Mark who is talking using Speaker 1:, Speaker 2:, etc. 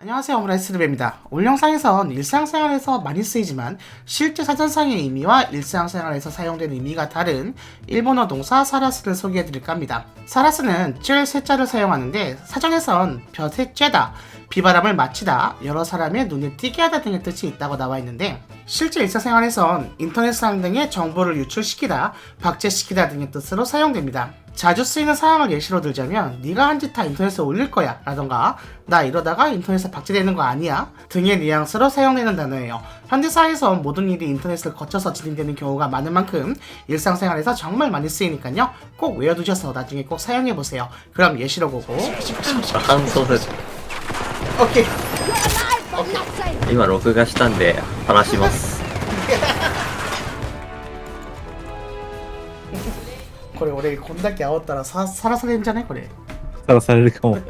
Speaker 1: 안녕하세요 오므라이스르베입니다. 오늘 영상에선 일상생활에서 많이 쓰이지만 실제 사전상의 의미와 일상생활에서 사용되는 의미가 다른 일본어 동사 사라스를 소개해드릴까 합니다. 사라스는 쬐 세자를 사용하는데 사전에선 벼세 쬐다, 비바람을 마치다, 여러 사람의 눈에 띄게 하다 등의 뜻이 있다고 나와 있는데 실제 일상생활에선 인터넷상 등의 정보를 유출시키다, 박제시키다 등의 뜻으로 사용됩니다. 자주 쓰이는 상황을 예시로 들자면 네가 한 짓 다 인터넷에 올릴 거야 라던가 나 이러다가 인터넷에 박제되는 거 아니야 등의 뉘앙스로 사용되는 단어예요. 현대사회에선 모든 일이 인터넷을 거쳐서 진행되는 경우가 많은 만큼 일상생활에서 정말 많이 쓰이니까요. 꼭 외워두셔서 나중에 꼭 사용해보세요. 그럼 예시로 보고
Speaker 2: 反則
Speaker 1: 오케이
Speaker 2: 今録画したんで話します。
Speaker 1: これ俺こんだけ煽ったらささらされんじゃね？これ
Speaker 3: さらされるかも。